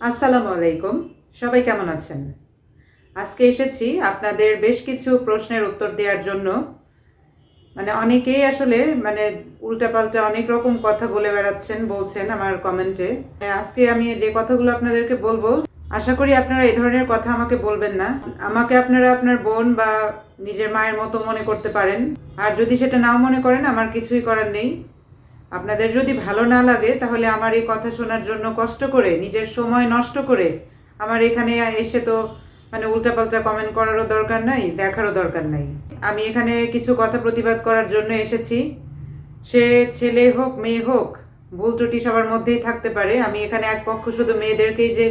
আসসালামু আলাইকুম। সবাই কেমন আছেন? আজকে এসেছি আপনাদের বেশ কিছু প্রশ্নের উত্তর দেওয়ার জন্য। মানে অনেকেই আসলে মানে উল্টাপাল্টা অনেক রকম কথা বলে বেড়াচ্ছেন, বলছেন আমার কমেন্টে। আজকে আমি যে কথাগুলো আপনাদেরকে বলব, আশা করি আপনারা এই ধরনের কথা আমাকে বলবেন না। আমাকে আপনারা আপনার বোন বা নিজের মায়ের মতো মনে করতে পারেন। আর যদি সেটা নাও মনে করেন, আমার কিছুই করার নেই। আপনাদের যদি ভালো না লাগে, তাহলে আমার এই কথা শোনার জন্য কষ্ট করে, নিজের সময় নষ্ট করে আমার এখানে এসে তো মানে উল্টাপাল্টা কমেন্ট করারও দরকার নাই, দেখারও দরকার নাই। আমি এখানে কিছু কথা প্রতিবাদ করার জন্য এসেছি। সে ছেলে হোক, মেয়ে হোক, ভুল ত্রুটি সবার মধ্যেই থাকতে পারে। আমি এখানে এক পক্ষ শুধু মেয়েদেরকেই যে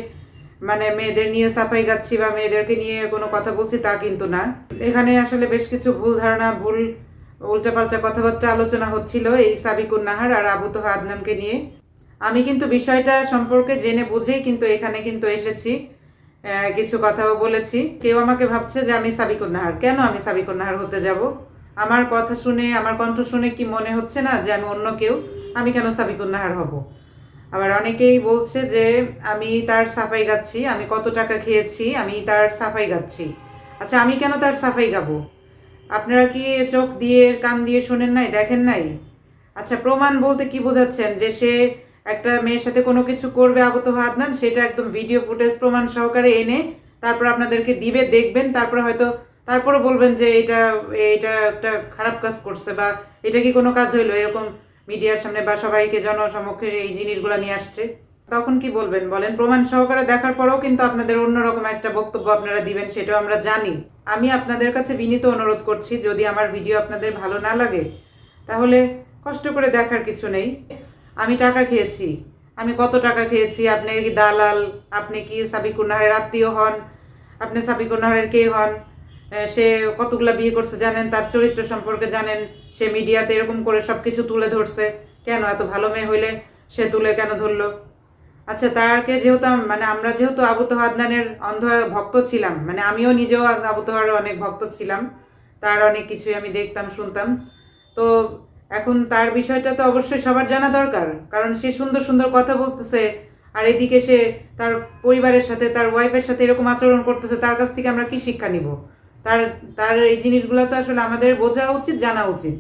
মানে মেয়েদের নিয়ে সাফাই গাচ্ছি বা মেয়েদেরকে নিয়ে কোনো কথা বলছি তা কিন্তু না। এখানে আসলে বেশ কিছু ভুল ধারণা, ভুল উল্টাপাল্টা কথাবার্তা আলোচনা হচ্ছিল এই সাবিকুন নাহার আর আবু তোহা আদনানকে নিয়ে। আমি কিন্তু বিষয়টা সম্পর্কে জেনে বুঝেই কিন্তু এখানে কিন্তু এসেছি কিছু কথাও বলেছি। কেউ আমাকে ভাবছে যে আমি সাবিকুন নাহার। কেন আমি সাবিকুন নাহার হতে যাব? আমার কথা শুনে, আমার কণ্ঠ শুনে কি মনে হচ্ছে না যে আমি অন্য কেউ? আমি কেন সাবিকুন নাহার হব? আবার অনেকেই বলছে যে আমি তার সাফাই গাচ্ছি, আমি কত টাকা খেয়েছি, আমি তার সাফাই গাচ্ছি। আচ্ছা আমি কেন তার সাফাই গাবো? আপনারা কি চোখ দিয়ে, কান দিয়ে শোনেন নাই, দেখেন নাই? আচ্ছা প্রমাণ বলতে কি বোঝাচ্ছেন? যে সে একটা মেয়ের সাথে কোনো কিছু করবে আগত হাত নেন, সেটা একদম ভিডিও ফুটেজ প্রমাণ সহকারে এনে তারপর আপনাদেরকে দিবে, দেখবেন, তারপর হয়তো, তারপরে বলবেন যে এটা এটা একটা খারাপ কাজ করছে বা এটা কি কোনো কাজ হইল? এরকম মিডিয়ার সামনে বা সবাইকে জনসমক্ষে এই জিনিসগুলো নিয়ে আসছে। তখন কি বলবেন? বলেন, প্রমাণ সহকারে দেখার পরেও কিন্তু আপনাদের অন্যরকম একটা বক্তব্য আপনারা দিবেন, সেটাও আমরা জানি। আমি আপনাদের কাছে বিনীত অনুরোধ করছি, যদি আমার ভিডিও আপনাদের ভালো না লাগে, তাহলে কষ্ট করে দেখার কিছু নেই। আমি টাকা খেয়েছি। আমি কত টাকা খেয়েছি? আপনি কি দালাল? আপনি কি সাবিকুর নাহারের আত্মীয় হন? আপনি সাবিকুর নাহারের কে হন? সে কতগুলা বিয়ে করছে জানেন? তার চরিত্র সম্পর্কে জানেন? সে মিডিয়াতে এরকম করে সব কিছু তুলে ধরছে। কেন? এত ভালো মেয়ে হইলে সে তুলে কেন ধরলো? আচ্ছা তারকে যেহেতু মানে আমরা যেহেতু আবু তোহা আদনানের অন্ধ ভক্ত ছিলাম মানে আমিও নিজেও আবু তোহার অনেক ভক্ত ছিলাম, তার অনেক কিছুই আমি দেখতাম, শুনতাম। তো এখন তার বিষয়টা তো অবশ্যই সবার জানা দরকার, কারণ সে সুন্দর সুন্দর কথা বলতেছে, আর এদিকে সে তার পরিবারের সাথে, তার ওয়াইফের সাথে এরকম আচরণ করতেছে, তার কাছ থেকে আমরা কি শিক্ষা নিব? তার তার এই জিনিসগুলো তো আসলে আমাদের বোঝা উচিত, জানা উচিত,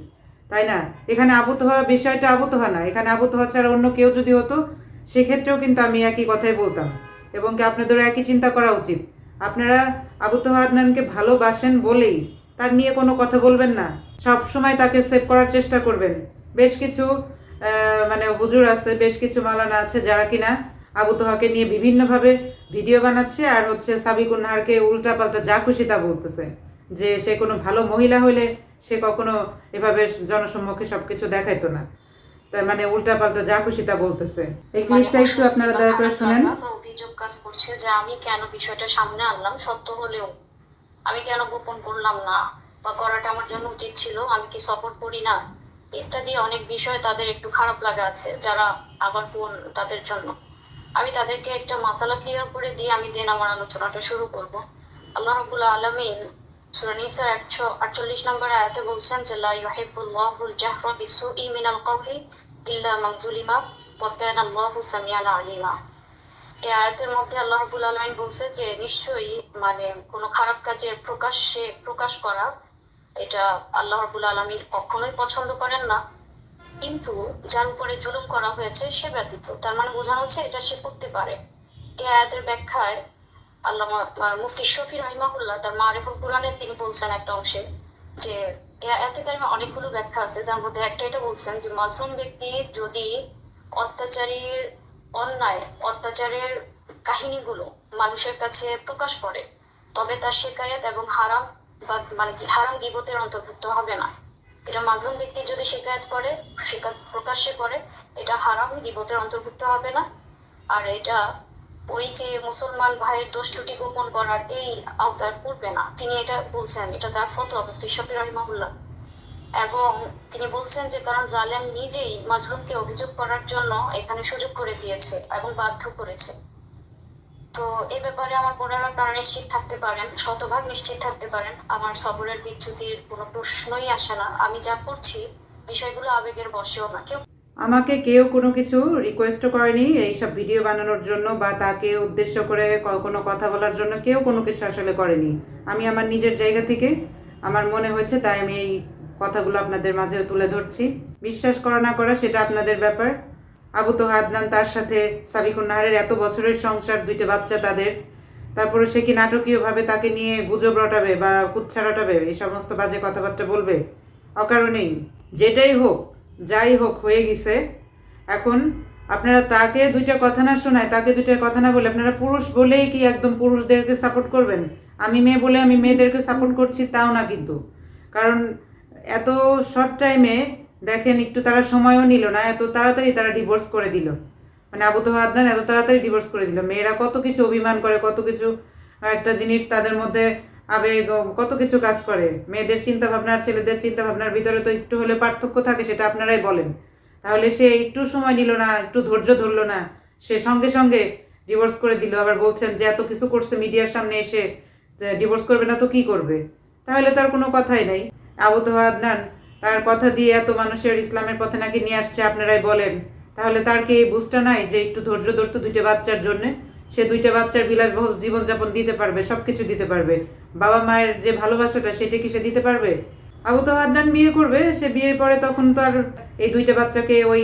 তাই না? এখানে আবুত হওয়া বিষয়টা আবুত হওয়া না, এখানে আবুত হওয়া ছাড়া অন্য কেউ যদি হতো সেক্ষেত্রেও কিন্তু আমি একই কথাই বলতাম। এবং কি আপনাদেরও একই চিন্তা করা উচিত। আপনারা আবু তোহা আদনানকে ভালোবাসেন বলেই তার নিয়ে কোনো কথা বলবেন না। সব সময় তাকে সেভ করার চেষ্টা করবেন। বেশ কিছু মানে হুজুর আছে, বেশ কিছু মালানা আছে যারা কিনা আবু তোহাকে নিয়ে বিভিন্নভাবে ভিডিও বানাচ্ছে আর হচ্ছে সাবিকুন নাহারকে উল্টা পাল্টা যা খুশি তা বলতেছে। যে সে কোনো ভালো মহিলা হলে সে কখনো এভাবে জনসম্মুখে সবকিছু দেখাইতো না। তার মানে উল্টা পাল্টা যা খুশি তা বলতেছে। এই মানে ক্লিপটা একটু আপনারা দয়া করে শুনেন। অভিযোগ কাজ করছে যে আমি কেন বিষয়টা সামনে আনলাম সত্য হলেও। আমি কেন গোপন করলাম না? বা করাটা আমার জন্য উচিত ছিল? আমি কি সাপোর্ট করি না? ইত্যাদি অনেক বিষয় তাদের একটু খারাপ লাগা আছে যারা আবার বোন তাদের জন্য। আমি তাদেরকে একটা মাসালা ক্লিয়ার করে দিয়ে আমি দেন আমার আলোচনাটা শুরু করব। আল্লাহ রাবুল আলমিন সুরানিসার একশো আটচল্লিশ নম্বর আয়াতে বলছেন যে, লা ইউহিব্বুল্লাহুল জাহরা বিসসুই মিনাল কাওলি ইল্লা মান যুলিমা ওয়া কানা আল্লাহু সামিআন আলিমা। এই আয়াতের মধ্যে আল্লাহ রাব্বুল আলামিন বলছে যে, নিশ্চয়ই মানে কোনো খারাপ কাজের প্রকাশ্যে প্রকাশ করা, এটা আল্লাহ রাব্বুল আলামিন কখনোই পছন্দ করেন না। কিন্তু যার উপরে জুলুম করা হয়েছে সে ব্যতীত, তার মানে বোঝানো হচ্ছে এটা সে করতে পারে। এই আয়াতের ব্যাখ্যায় আল্লাহ মুফতি শফি রহিমাহুল্লাহ, তার মারিফুল কোরআনে তিনি বলছেন একটা অংশে যে আয়াতে কারিমে অনেকগুলো ব্যাখ্যা আছে। তার মধ্যে একটা এটা বলছেন যে, মাজলুম ব্যক্তি যদি অত্যাচারীর অন্যায়, অত্যাচারের কাহিনীগুলো মানুষের কাছে প্রকাশ করে, তবে তার শেকায়াত এবং হারাম বা মানে কি, হারাম গিবতের অন্তর্ভুক্ত হবে না। এটা মাজলুম ব্যক্তি যদি শেকায়াত করে শেকাত প্রকাশ্যে করে, এটা হারাম গিবতের অন্তর্ভুক্ত হবে না। আর এটা ওই যে মুসলমান ভাইয়ের দোষ ত্রুটি গোপন করার এই আওতায় পড়বে না। তিনি এটা বলছেন, এটা তার ফটো মুফতি শফি রহিমাহুল্লাহ। এবং তিনি বলছেন যে, কারণ জালেম নিজেই মাজলুমকে অভিযোগ করার জন্য এখানে সুযোগ করে দিয়েছে এবং বাধ্য করেছে। তো এই ব্যাপারে আমার বোনেরা আপনারা নিশ্চিত থাকতে পারেন, শতভাগ নিশ্চিত থাকতে পারেন। আমার সবরের বিচ্যুতির কোনো প্রশ্নই আসে না। আমি যা করছি বিষয়গুলো আবেগের বশেও না। কেউ আমাকে কেউ কোনো কিছু রিকোয়েস্টও করেনি, এইসব ভিডিও বানানোর জন্য বা তাকে উদ্দেশ্য করে কোনো কথা বলার জন্য কেউ কোনো কিছু আসলে করেনি। আমি আমার নিজের জায়গা থেকে, আমার মনে হয়েছে তাই আমি এই কথাগুলো আপনাদের মাঝে তুলে ধরছি। বিশ্বাস করা না করা সেটা আপনাদের ব্যাপার। আবু তো আদনান তার সাথে সাবিকুন নাহারের এত বছরের সংসার, দুইটা বাচ্চা তাদের। তারপরে সে কি নাটকীয়ভাবে তাকে নিয়ে গুজব রটাবে বা কুচ্ছা রটাবে? এই সমস্ত বাজে কথাবার্তা বলবে? অকারণেই। যেটাই হোক যাই হোক, হয়ে গেছে। এখন আপনারা তাকে দুইটা কথা না শোনায়, তাকে দুইটা কথা না বলে আপনারা পুরুষ বলেই কি একদম পুরুষদেরকে সাপোর্ট করবেন? আমি মেয়ে বলে আমি মেয়েদেরকে সাপোর্ট করছি তাও না কিন্তু। কারণ এত শর্ট টাইমে দেখেন, একটু তারা সময়ও নিল না, এত তাড়াতাড়ি তারা ডিভোর্স করে দিল। মানে আবু তো আদনান এত তাড়াতাড়ি ডিভোর্স করে দিল। মেয়েরা কত কিছু অভিমান করে, কত কিছু একটা জিনিস তাদের মধ্যে আবেগ কত কিছু কাজ করে। মেয়েদের চিন্তা ভাবনার ছেলেদের চিন্তা ভাবনার ভিতরে তো একটু হলে পার্থক্য থাকে, সেটা আপনারাই বলেন। তাহলে সে একটু সময় নিল না, একটু ধৈর্য ধরলো না, সে সঙ্গে সঙ্গে ডিভোর্স করে দিল। আবার বলছেন যে, এত কিছু করছে মিডিয়ার সামনে এসে ডিভোর্স করবে না তো কি করবে? তাহলে তার কোনো কথাই নাই। আবু তো আদনান তার কথা দিয়ে এত মানুষের ইসলামের পথে নাকি নিয়ে আসছে, আপনারাই বলেন। তাহলে তার কি এই বুঝটা নাই যে, একটু ধৈর্য ধরতো দুইটা বাচ্চার জন্য? সে দুইটা বাচ্চার বিলাসবহুল জীবনযাপন দিতে পারবে সব কিছু দিতে পারবে। বাবা মায়ের যে ভালোবাসাটা, সেটা কি সে দিতে পারবে? আবু তো আদনান বিয়ে করবে, সে বিয়ের পরে তখন তো আর এই দুইটা বাচ্চাকে ওই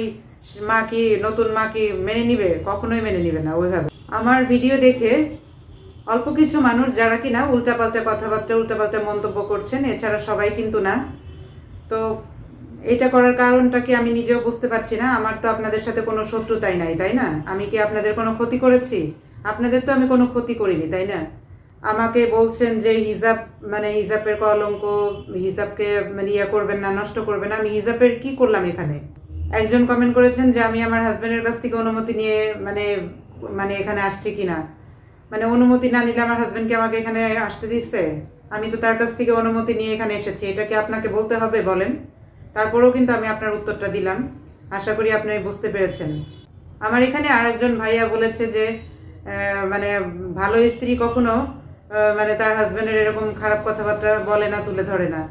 মা কি, নতুন মা কি মেনে নিবে? কখনোই মেনে নিবে না, ওইভাবে। আমার ভিডিও দেখে অল্প কিছু মানুষ যারা কি কিনা উল্টাপাল্টা কথাবার্তা, উল্টাপাল্টা মন্তব্য করছেন, এছাড়া সবাই কিন্তু না। তো এটা করার কারণটা কি আমি নিজেও বুঝতে পারছি না? আমার তো আপনাদের সাথে কোনো শত্রুতাই নাই, তাই না? আমি কি আপনাদের কোনো ক্ষতি করেছি? আপনাদের তো আমি কোনো ক্ষতি করিনি, তাই না? আমাকে বলছেন যে হিজাব মানে হিজাবের কলঙ্ক, হিজাবকে মানে ইয়ে করবেন না, নষ্ট করবেন না। আমি হিজাবের কি করলাম এখানে? একজন কমেন্ট করেছেন যে আমি আমার হাজব্যান্ডের কাছ থেকে অনুমতি নিয়ে মানে মানে এখানে আসছি কিনা? মানে অনুমতি না নিলে আমার হাজব্যান্ডকে আমাকে এখানে আসতে দিচ্ছে? আমি তো তার কাছ থেকে অনুমতি নিয়ে এখানে এসেছি, এটা কি আপনাকে বলতে হবে? বলেন। তারপরেও কিন্তু আমি আপনার উত্তরটা দিলাম। আশা করি আপনি বুঝতে পেরেছেন। আমার এখানে আরেকজন ভাইয়া বলেছে যে মানে ভালো স্ত্রী কখনো মানে তার হাজব্যান্ডের এরকম খারাপ কথাবার্তা বলে না, তুলে ধরে না।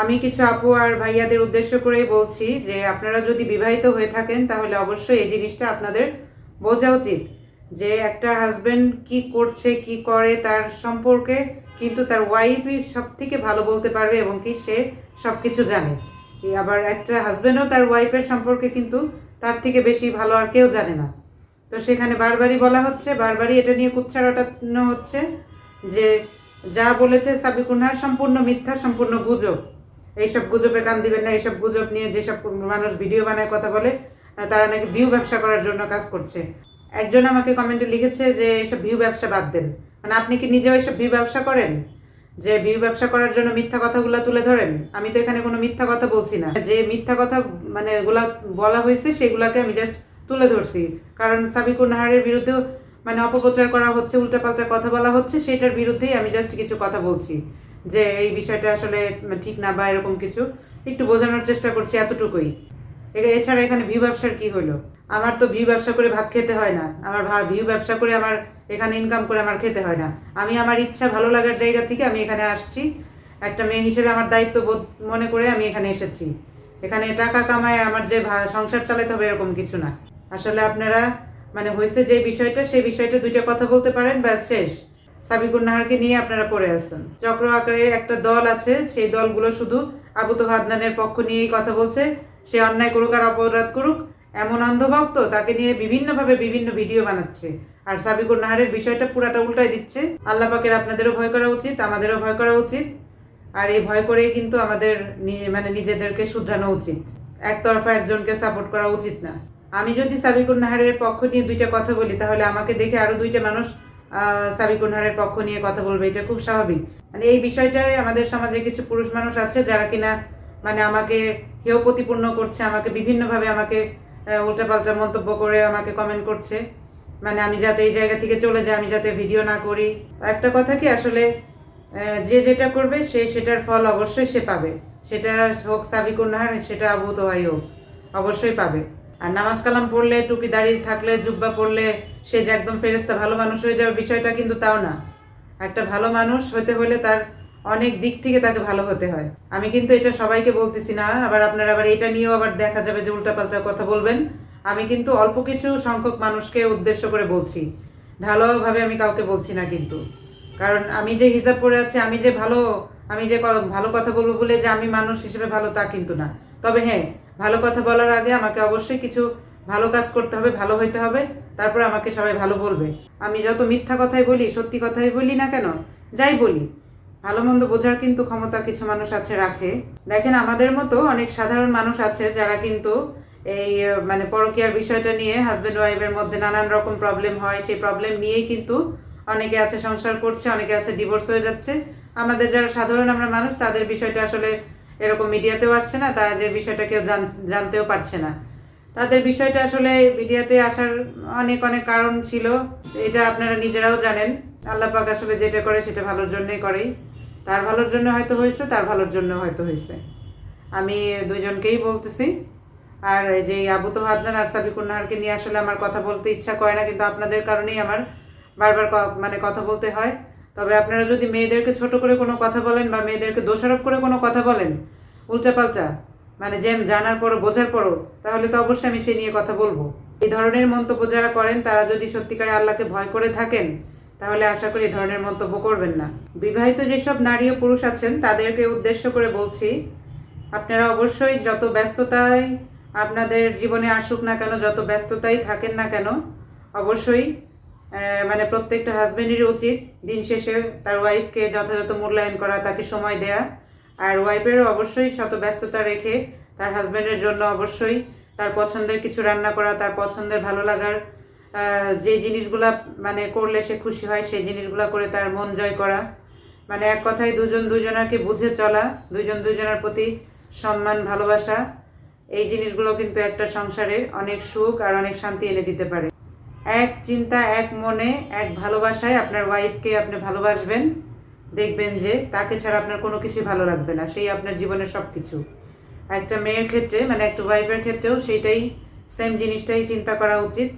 আমি কিছু আপু আর ভাইয়াদের উদ্দেশ্য করেই বলছি যে, আপনারা যদি বিবাহিত হয়ে থাকেন, তাহলে অবশ্যই এই জিনিসটা আপনাদের বোঝা উচিত যে, একটা হাজব্যান্ড কি করছে, কি করে, তার সম্পর্কে কিন্তু তার ওয়াইফই সব থেকে ভালো বলতে পারবে এবং কি সে সব কিছু জানে। আবার একটা হাজবেন্ডও তার ওয়াইফের সম্পর্কে কিন্তু তার থেকে বেশি ভালো আর কেউ জানে না। তো সেখানে বারবারই বলা হচ্ছে, বারবারই এটা নিয়ে কুচ্ছা হচ্ছে যে যা বলেছে সাবিকুনার সম্পূর্ণ মিথ্যা, সম্পূর্ণ গুজব। এইসব গুজবে কান দিবেন না, এইসব গুজব নিয়ে যেসব মানুষ ভিডিও বানায়, কথা বলে, তারা নাকি ভিউ ব্যবসা করার জন্য কাজ করছে। একজন আমাকে কমেন্টে লিখেছে যে এইসব ভিউ ব্যবসা বাদ দেন। মানে আপনি কি নিজেও এসব ভিউ ব্যবসা করেন? যে ভিউ ব্যবসা করার জন্য মিথ্যা কথাগুলো তুলে ধরেন? আমি তো এখানে কোনো মিথ্যা কথা বলছি না। যে মিথ্যা কথা মানে এগুলা বলা হয়েছে, সেগুলাকে আমি জাস্ট তুলে ধরছি। কারণ সাবিকুর নাহারের বিরুদ্ধেও মানে অপপ্রচার করা হচ্ছে, উল্টাপাল্টা কথা বলা হচ্ছে, সেটার বিরুদ্ধেই আমি জাস্ট কিছু কথা বলছি। যে এই বিষয়টা আসলে ঠিক না বা এরকম কিছু, একটু বোঝানোর চেষ্টা করছি এতটুকুই। এছাড়া এখানে ভিউ ব্যবসার কি হলো? আমার তো ভিউ ব্যবসা করে ভাত খেতে হয় না। আমার ভিউ ব্যবসা করে আমার এখানে ইনকাম করে আমার খেতে হয় না। আমি আমার ইচ্ছা ভালো লাগার জায়গা থেকে আমি এখানে আসছি। একটা মেয়ে হিসেবে আমার দায়িত্ব বোধ মনে করে আমি এখানে এসেছি। এখানে টাকা কামায় আমার যে সংসার চালাতে হবে এরকম কিছু না। আসলে আপনারা মানে হয়েছে যে বিষয়টা, সেই বিষয়টা দুইটা কথা বলতে পারেন, ব্যাস শেষ। সাবিকুর নাহারকে নিয়ে আপনারা পড়ে আসছেন চক্র আকারে একটা দল আছে, সেই দলগুলো শুধু আবু তো হাদনানের পক্ষ নিয়েই কথা বলছে। সে অন্যায় করুক আর অপরাধ করুক, এমন অন্ধভক্ত তাকে নিয়ে বিভিন্নভাবে বিভিন্ন ভিডিও বানাচ্ছে। আর সাবিকুর নাহারের বিষয়টা পুরাটা উল্টাই দিচ্ছে। আল্লাহ পাকের আপনাদেরও ভয় করা উচিত, আমাদেরও ভয় করা উচিত। আর এই ভয় করেই কিন্তু আমাদের মানে নিজেদেরকে শুধরানো উচিত। একতরফা একজনকে সাপোর্ট করা উচিত না। আমি যদি সাবিকুর নাহারের পক্ষ নিয়ে দুইটা কথা বলি তাহলে আমাকে দেখে আরও দুইটা মানুষ আহ, সাবিকুর নাহারের পক্ষ নিয়ে কথা বলবে। এটা খুব স্বাভাবিক। মানে এই বিষয়টায় আমাদের সমাজে কিছু পুরুষ মানুষ আছে যারা কিনা মানে আমাকে হেয় প্রতিপূর্ণ করছে আমাকে বিভিন্নভাবে আমাকে উল্টাপাল্টা মন্তব্য করে আমাকে কমেন্ট করছে। মানে আমি যাতে এই জায়গা থেকে চলে যাই আমি যাতে ভিডিও না করি। একটা কথা কি আসলে যে যেটা করবে সে সেটার ফল অবশ্যই সে পাবে। সেটা হোক সাবিকুর নাহার সেটা আবু তোহাই হোক অবশ্যই পাবে। আর নামাজ কালাম পড়লে, টুপি দাঁড়িয়ে থাকলে, জুব্বা পড়লে সে যে একদম ফেরেস্তা ভালো মানুষ হয়ে যাবে বিষয়টা কিন্তু তাও না। একটা ভালো মানুষ হতে হলে তার অনেক দিক থেকে তাকে ভালো হতে হয়। আমি কিন্তু এটা সবাইকে বলতেছি না, আবার আপনারা আবার এটা নিয়েও আবার দেখা যাবে যে উল্টাপাল্টা কথা বলবেন। আমি কিন্তু অল্প কিছু সংখ্যক মানুষকে উদ্দেশ্য করে বলছি। ঢালোভাবে আমি কাউকে বলছি না কিন্তু। কারণ আমি যে হিসাব পড়ে আছি, আমি যে ভালো, আমি যে ভালো কথা বলব বলে যে আমি মানুষ হিসেবে ভালো তা কিন্তু না। তবে হ্যাঁ ভালো কথা বলার আগে আমাকে অবশ্যই কিছু ভালো কাজ করতে হবে, ভালো হইতে হবে। তারপর আমাকে সবাই ভালো বলবে। আমি যত মিথ্যা কথাই বলি, সত্যি কথাই বলি না কেন? যাই বলি। ভালো মন্দ বোঝার কিন্তু ক্ষমতা কিছু মানুষ আছে, রাখে। দেখেন, আমাদের মতো অনেক সাধারণ মানুষ আছে যারা কিন্তু এই মানে পরকীয়ার বিষয়টা নিয়ে হাজব্যান্ড ওয়াইফের মধ্যে নানান রকম প্রবলেম হয়। সেই প্রবলেম নিয়েই কিন্তু অনেকে আছে, সংসার করছে, অনেকে আছে ডিভোর্স হয়ে যাচ্ছে। আমাদের যারা সাধারণ আমরা মানুষ, তাদের বিষয়টা আসলে এরকম মিডিয়াতেও আসছে না, তারা যে বিষয়টা কেউ জান- জানতেও পারছে না। তাদের বিষয়টা আসলে মিডিয়াতে আসার অনেক অনেক কারণ ছিল, এটা আপনারা নিজেরাও জানেন। আল্লাহ পাক আসলে যেটা করে সেটা ভালোর জন্যই করেই। তার ভালোর জন্য হয়তো হয়েছে, তার ভালোর জন্য হয়তো হয়েছে। আমি দুইজনকেই বলতেছি, আর যে আবু তো হাদনান আর সাবিকুন নাহারকে নিয়ে আসলে আমার কথা বলতে ইচ্ছা করে না, কিন্তু আপনাদের কারণেই আমার বারবার মানে কথা বলতে হয়। তবে আপনারা যদি মেয়েদেরকে ছোট করে কোনো কথা বলেন বা মেয়েদেরকে দোষারোপ করে কোনো কথা বলেন, উল্টাপাল্টা মানে যে জানার পরও, বোঝার পরও, তাহলে তো অবশ্যই আমি সে নিয়ে কথা বলব। এই ধরনের মন্তব্য যারা করেন, তারা যদি সত্যিকারে আল্লাহকে ভয় করে থাকেন, তাহলে আশা করি এই ধরনের মন্তব্য করবেন না। বিবাহিত যেসব নারী ও পুরুষ আছেন, তাদেরকে উদ্দেশ্য করে বলছি, আপনারা অবশ্যই যত ব্যস্ততায় আপনাদের জীবনে আসুক না কেন, যত ব্যস্ততাই থাকেন না কেন, অবশ্যই মানে প্রত্যেকটা হাজবেন্ডেরই উচিত দিন শেষে তার ওয়াইফকে যথাযথ মূল্যায়ন করা, তাকে সময় দেয়া। আর ওয়াইফেরও অবশ্যই শত ব্যস্ততা রেখে তার হাজব্যান্ডের জন্য অবশ্যই তার পছন্দের কিছু রান্না করা, তার পছন্দের ভালো লাগার যে জিনিসগুলা মানে করলে সে খুশি হয়, সেই জিনিসগুলা করে তার মন জয় করা। মানে এক কথায় দুজন দুজনাকে বুঝে চলা, দুজন দুজনের প্রতি সম্মান, ভালোবাসা, এই জিনিসগুলো কিন্তু একটা সংসারে অনেক সুখ আর অনেক শান্তি এনে দিতে পারে। এক চিন্তা, এক মনে, এক ভালোবাসায় আপনার ওয়াইফকে আপনি ভালোবাসবেন, দেখবেন যে তাকে ছাড়া আপনার কোনো কিছুই ভালো লাগবে না, সেই আপনার জীবনের সব কিছু একটা মেয়ের ক্ষেত্রে মানে একটা ওয়াইফের ক্ষেত্রেও সেইটাই সেম জিনিসটাই চিন্তা করা উচিত।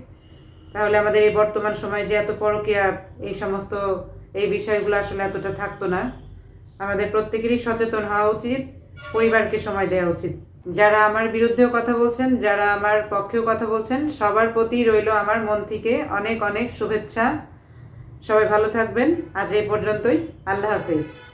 তাহলে আমাদের এই বর্তমান সময়ে যে এত পরকীয়া, এই সমস্ত, এই বিষয়গুলো আসলে এতটা থাকতো না। আমাদের প্রত্যেকেরই সচেতন হওয়া উচিত, পরিবারকে সময় দেওয়া উচিত। যারা আমার বিরুদ্ধেও কথা বলছেন, যারা আমার পক্ষেও কথা বলছেন, সবার প্রতি রইল আমার মন থেকে অনেক অনেক শুভেচ্ছা। সবাই ভালো থাকবেন। আজ এই পর্যন্তই। আল্লাহ হাফেজ।